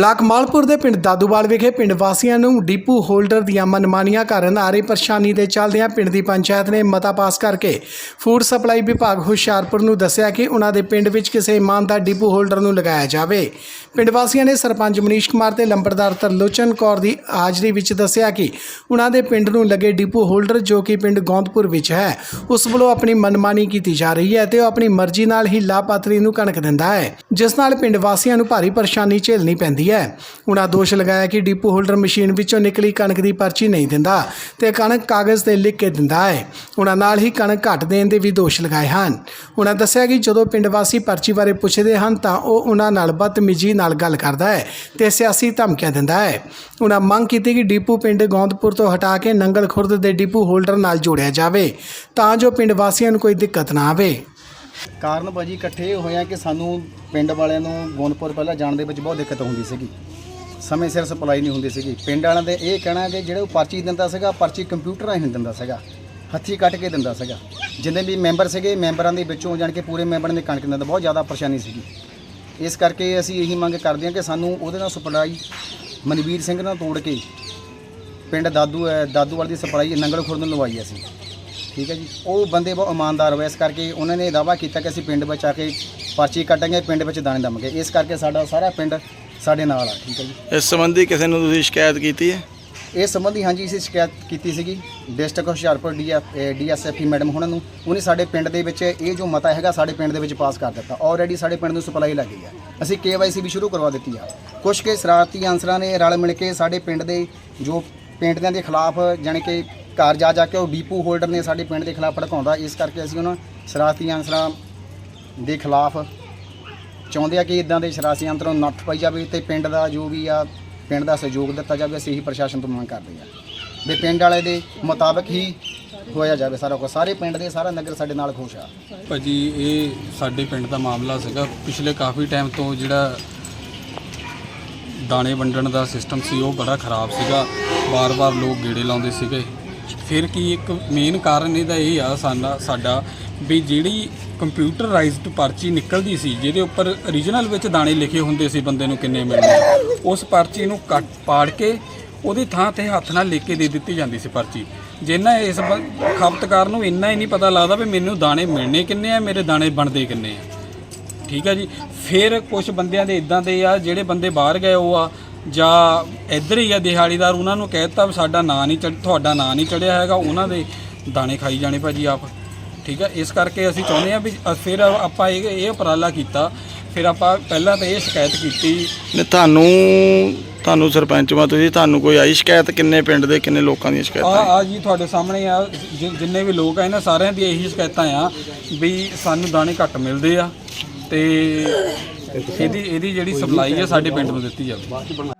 Block Malpur ਦੇ ਪਿੰਡ ਦਾਦੂਵਾਲ ਵਿਖੇ ਪਿੰਡ ਵਾਸੀਆਂ ਨੂੰ ਡਿਪੂ ਹੋਲਡਰ ਦੀਆਂ ਮਨਮਾਨੀਆਂ ਕਾਰਨ ਆ ਰਹੀ ਪਰੇਸ਼ਾਨੀ ਦੇ ਚੱਲਦਿਆਂ ਪਿੰਡ ਦੀ ਪੰਚਾਇਤ ਨੇ ਮਤਾ ਪਾਸ ਕਰਕੇ ਫੂਡ ਸਪਲਾਈ ਵਿਭਾਗ ਹੁਸ਼ਿਆਰਪੁਰ ਨੂੰ ਦੱਸਿਆ ਕਿ ਉਹਨਾਂ ਦੇ ਪਿੰਡ ਵਿੱਚ ਕਿਸੇ ਇਮਾਨਦਾਰ ਡਿਪੂ ਹੋਲਡਰ ਨੂੰ ਲਗਾਇਆ ਜਾਵੇ। ਪਿੰਡ ਵਾਸੀਆਂ ਨੇ ਸਰਪੰਚ ਮਨੀਸ਼ ਕੁਮਾਰ ਤੇ ਲੰਬੜਦਾਰ ਤਰਲੋਚਨ ਕੌਰ ਦੀ ਹਾਜ਼ਰੀ ਵਿੱਚ ਦੱਸਿਆ ਕਿ ਉਹਨਾਂ ਦੇ ਪਿੰਡ ਨੂੰ ਲੱਗੇ ਡਿਪੂ ਹੋਲਡਰ ਜੋ ਕਿ ਪਿੰਡ ਗੌਂਦਪੁਰ ਵਿੱਚ ਹੈ, ਉਸ ਵੱਲੋਂ ਆਪਣੀ ਮਨਮਾਨੀ ਕੀਤੀ ਜਾ ਰਹੀ ਹੈ ਤੇ ਉਹ ਆਪਣੀ ਮਰਜ਼ੀ ਨਾਲ ਹੀ ਲਾਭਪਾਤਰੀ ਨੂੰ ਕਣਕ ਦਿੰਦਾ ਹੈ। ਜਿਸ ਨਾਲ ਪਿੰਡ ਵਾਸੀਆਂ ਨੂੰ ਭਾਰੀ ਪਰੇਸ਼ਾਨੀ ਝੇਲਣੀ ਪੈਂਦੀ ਹੈ। ਉਹਨਾਂ ਦੋਸ਼ ਲਗਾਇਆ ਕਿ ਡਿਪੂ ਹੋਲਡਰ ਮਸ਼ੀਨ ਵਿੱਚੋਂ ਨਿਕਲੀ ਕਣਕ ਦੀ ਪਰਚੀ ਨਹੀਂ ਦਿੰਦਾ ਤੇ ਕਣਕ ਕਾਗਜ਼ ਤੇ ਲਿਖ ਕੇ ਦਿੰਦਾ ਹੈ। ਉਹਨਾਂ ਨਾਲ ਹੀ ਕਣਕ ਘੱਟ ਦੇਣ ਦੇ ਵੀ ਦੋਸ਼ ਲਗਾਏ ਹਨ। ਉਹਨਾਂ ਦੱਸਿਆ ਕਿ ਜਦੋਂ ਪਿੰਡ ਵਾਸੀ ਪਰਚੀ ਬਾਰੇ ਪੁੱਛਦੇ ਹਨ ਤਾਂ ਉਹ ਉਹਨਾਂ ਨਾਲ ਬਦਤਮੀਜ਼ੀ ਨਾਲ ਗੱਲ ਕਰਦਾ ਹੈ ਤੇ ਸਿਆਸੀ ਧਮਕੀਆਂ ਦਿੰਦਾ ਹੈ। ਉਹਨਾਂ ਮੰਗ ਕੀਤੀ ਕਿ ਡਿਪੂ ਪਿੰਡ ਗੌਂਦਪੁਰ ਤੋਂ ਹਟਾ ਕੇ ਨੰਗਲ ਖੁਰਦ ਦੇ ਡਿਪੂ ਹੋਲਡਰ ਨਾਲ ਜੋੜਿਆ ਜਾਵੇ ਤਾਂ ਜੋ ਪਿੰਡ ਵਾਸੀਆਂ ਨੂੰ ਕੋਈ ਦਿੱਕਤ ਨਾ ਆਵੇ। ਕਾਰਨ ਭਾਜੀ ਇਕੱਠੇ ਹੋਏ ਆ ਕਿ ਸਾਨੂੰ ਪਿੰਡ ਵਾਲਿਆਂ ਨੂੰ ਗੋਨਪੁਰ ਪਹਿਲਾਂ ਜਾਣ ਦੇ ਵਿੱਚ ਬਹੁਤ ਦਿੱਕਤ ਹੁੰਦੀ ਸੀਗੀ। ਸਮੇਂ ਸਿਰ ਸਪਲਾਈ ਨਹੀਂ ਹੁੰਦੀ ਸੀਗੀ। ਪਿੰਡ ਵਾਲਿਆਂ ਦੇ ਇਹ ਕਹਿਣਾ ਕਿ ਜਿਹੜੇ ਉਹ ਪਰਚੀ ਦਿੰਦਾ ਸੀਗਾ, ਪਰਚੀ ਕੰਪਿਊਟਰ ਰਾਹੀਂ ਦਿੰਦਾ ਸੀਗਾ। ਹੱਥੀਂ ਕੱਟ ਕੇ ਦਿੰਦਾ ਸੀਗਾ। ਜਿੰਨੇ ਵੀ ਮੈਂਬਰ ਸੀਗੇ, ਮੈਂਬਰਾਂ ਦੇ ਵਿੱਚੋਂ ਜਾਣ ਕੇ ਪੂਰੇ ਮੈਂਬਰਾਂ ਨੇ ਕਣਕ ਦਿੰਦਾ, ਬਹੁਤ ਜ਼ਿਆਦਾ ਪਰੇਸ਼ਾਨੀ ਸੀਗੀ। ਇਸ ਕਰਕੇ ਅਸੀਂ ਇਹੀ ਮੰਗ ਕਰਦੇ ਹਾਂ ਕਿ ਸਾਨੂੰ ਉਹਦੇ ਨਾਲ ਸਪਲਾਈ ਮਨਵੀਰ ਸਿੰਘ ਨਾਲ ਤੋੜ ਕੇ ਪਿੰਡ ਦਾਦੂ ਹੈ ਦਾਦੂਵਾਲ ਦੀ ਸਪਲਾਈ ਨੰਗਲ ਖੁਰਦ ਨੂੰ ਲਵਾਈ ਅਸੀਂ। ਠੀਕ ਹੈ ਜੀ। ਉਹ ਬੰਦੇ ਬਹੁਤ ਇਮਾਨਦਾਰ ਹੋਏ। ਇਸ ਕਰਕੇ ਉਹਨਾਂ ਨੇ ਦਾਵਾ ਕੀਤਾ ਕਿ ਅਸੀਂ ਪਿੰਡ ਵਿੱਚ ਆ ਕੇ ਪਰਚੀ ਕੱਟਾਂਗੇ ਪਿੰਡ ਵਿੱਚ ਦਾਣੇ ਦਵਾਂਗੇ। ਇਸ ਕਰਕੇ ਸਾਡਾ ਸਾਰਾ ਪਿੰਡ ਸਾਡੇ ਨਾਲ ਆ ਠੀਕ ਹੈ ਜੀ। ਇਸ ਸੰਬੰਧੀ ਕਿਸੇ ਨੂੰ ਤੁਸੀਂ ਸ਼ਿਕਾਇਤ ਕੀਤੀ ਹੈ? ਇਸ ਸੰਬੰਧੀ ਹਾਂਜੀ ਅਸੀਂ ਸ਼ਿਕਾਇਤ ਕੀਤੀ ਸੀਗੀ। District Hoshiarpur DF DSFP madam ਉਹਨਾਂ ਨੂੰ। ਉਹਨੇ ਸਾਡੇ ਪਿੰਡ ਦੇ ਵਿੱਚ ਇਹ ਜੋ ਮਤਾ ਹੈਗਾ ਸਾਡੇ ਪਿੰਡ ਦੇ ਵਿੱਚ ਪਾਸ ਕਰ ਦਿੱਤਾ। ਆਲਰੇਡੀ ਸਾਡੇ ਪਿੰਡ ਨੂੰ ਸਪਲਾਈ ਲੱਗ ਗਈ ਆ ਅਸੀਂ ਕੇਵਾਈਸੀ ਵੀ ਸ਼ੁਰੂ ਕਰਵਾ ਦਿੱਤੀ ਆ। ਕੁਝ ਕੇ ਸ਼ਰਾਰਤੀ ਅਨਸਰਾਂ ਨੇ ਰਲ ਮਿਲ ਕੇ ਸਾਡੇ ਪਿੰਡ ਦੇ ਜੋ ਪਿੰਡਾਂ ਦੇ ਖਿਲਾਫ ਜਾਣੀ ਕਿ ਘਰ ਜਾ ਜਾ ਕੇ ਉਹ ਬੀਪੂ ਹੋਲਡਰ ਨੇ ਸਾਡੇ ਪਿੰਡ ਦੇ ਖਿਲਾਫ ਭੜਕਾਉਂਦਾ। ਇਸ ਕਰਕੇ ਅਸੀਂ ਉਹਨਾਂ ਸ਼ਰਾਰਤੀ ਅਨਸਰਾਂ ਦੇ ਖਿਲਾਫ ਚਾਹੁੰਦੇ ਆ ਕਿ ਇਦਾਂ ਦੇ ਸ਼ਰਾਰਤੀ ਅੰਤਰੋਂ ਨੱਥ ਪਾਈ ਜਾਵੇ ਤੇ ਪਿੰਡ ਦਾ ਜੋ ਵੀ ਆ, ਪਿੰਡ ਦਾ ਸਹਿਯੋਗ ਦਿੱਤਾ ਜਾਵੇ, ਅਸੀਂ ਇਹੀ ਪ੍ਰਸ਼ਾਸਨ ਤੋਂ ਮੰਗ ਕਰਦੇ ਆ ਵੀ ਪਿੰਡ ਵਾਲੇ ਦੇ ਮੁਤਾਬਕ ਹੀ ਹੋਇਆ ਜਾਵੇ ਸਾਰਾ ਕੁਝ ਸਾਰੇ ਪਿੰਡ ਦੇ, ਸਾਰਾ ਨਗਰ ਸਾਡੇ ਨਾਲ ਖੁਸ਼ ਆ। ਭਾਜੀ, ਇਹ ਸਾਡੇ ਪਿੰਡ ਦਾ ਮਾਮਲਾ ਸੀਗਾ। ਪਿਛਲੇ ਕਾਫੀ ਟਾਈਮ ਤੋਂ ਜਿਹੜਾ ਦਾਣੇ ਵੰਡਣ ਦਾ ਸਿਸਟਮ ਸੀ, ਉਹ ਬੜਾ ਖਰਾਬ ਸੀਗਾ। ਵਾਰ ਵਾਰ ਲੋਕ ਗੇੜੇ ਲਾਉਂਦੇ ਸੀਗੇ। ਫਿਰ ਕੀ ਇੱਕ ਮੇਨ ਕਾਰਨ ਇਹਦਾ ਇਹ ਆ ਸਾਡਾ ਸਾਡਾ ਵੀ ਜਿਹੜੀ ਕੰਪਿਊਟਰਾਈਜ਼ਡ ਪਰਚੀ ਨਿਕਲਦੀ ਸੀ, ਜਿਹਦੇ ਉੱਪਰ origignal ਵਿੱਚ ਦਾਣੇ ਲਿਖੇ ਹੁੰਦੇ ਸੀ ਬੰਦੇ ਨੂੰ ਕਿੰਨੇ ਮਿਲਣੇ ਉਸ ਪਰਚੀ ਨੂੰ ਕੱਟ ਪਾੜ ਕੇ ਉਹਦੀ ਥਾਂ ਤੇ ਹੱਥ ਨਾਲ ਲਿਖ ਕੇ ਦੇ ਦਿੱਤੀ ਜਾਂਦੀ ਸੀ ਪਰਚੀ। ਜਿੰਨਾ ਇਸ ਬ- ਖਪਤਕਾਰ ਨੂੰ ਇੰਨਾ ਹੀ ਨਹੀਂ ਪਤਾ ਲੱਗਦਾ ਵੀ ਮੈਨੂੰ ਦਾਣੇ ਮਿਲਣੇ ਕਿੰਨੇ ਆ, ਮੇਰੇ ਦਾਣੇ ਬਣਦੇ ਕਿੰਨੇ ਆ। ਠੀਕ ਹੈ ਜੀ। ਫਿਰ ਕੁਝ ਬੰਦਿਆਂ ਦੇ ਇਦਾਂ ਦੇ ਆ ਜਿਹੜੇ ਬੰਦੇ ਬਾਹਰ ਗਏ ਉਹ ਆ ਜਾਂ ਇੱਧਰ ਹੀ ਆ ਦਿਹਾੜੀਦਾਰ ਉਹਨਾਂ ਨੂੰ ਕਹਿ ਦਿੱਤਾ ਵੀ ਸਾਡਾ ਨਾਂ ਨਹੀਂ ਚੜ੍ਹ ਤੁਹਾਡਾ ਨਾਂ ਨਹੀਂ ਚੜਿਆ ਹੈਗਾ ਉਹਨਾਂ ਦੇ ਦਾਣੇ ਖਾਈ ਜਾਣੇ ਭਾਜੀ ਆਪ। ਠੀਕ ਹੈ ਇਸ ਕਰਕੇ ਅਸੀਂ ਚਾਹੁੰਦੇ ਆ ਵੀ ਫਿਰ ਆਪਾਂ ਇਹ ਇਹ ਉਪਰਾਲਾ ਕੀਤਾ। ਫਿਰ ਆਪਾਂ ਪਹਿਲਾਂ ਤਾਂ ਇਹ ਸ਼ਿਕਾਇਤ ਕੀਤੀ। ਨੇ ਤੁਹਾਨੂੰ ਤੁਹਾਨੂੰ ਸਰਪੰਚ ਮਾ ਤੁਸੀਂ ਤੁਹਾਨੂੰ ਕੋਈ ਆਈ ਸ਼ਿਕਾਇਤ? ਕਿੰਨੇ ਪਿੰਡ ਦੇ ਕਿੰਨੇ ਲੋਕਾਂ ਦੀਆਂ ਆ ਸ਼ਿਕਾਇਤਾਂ ਆ ਜੀ ਤੁਹਾਡੇ ਸਾਹਮਣੇ ਆ ਜਿ- ਜਿੰਨੇ ਵੀ ਲੋਕ ਆ ਇਹਨਾਂ ਸਾਰਿਆਂ ਦੀ ਇਹੀ ਸ਼ਿਕਾਇਤਾਂ ਆ ਵੀ ਸਾਨੂੰ ਦਾਣੇ ਘੱਟ ਮਿਲਦੇ ਆ। ਤੇ ਇਹਦੀ ਇਹਦੀ ਜਿਹੜੀ ਸਪਲਾਈ ਹੈ ਸਾਡੇ ਪਿੰਡ ਨੂੰ ਦਿੱਤੀ ਜਾਵੇ।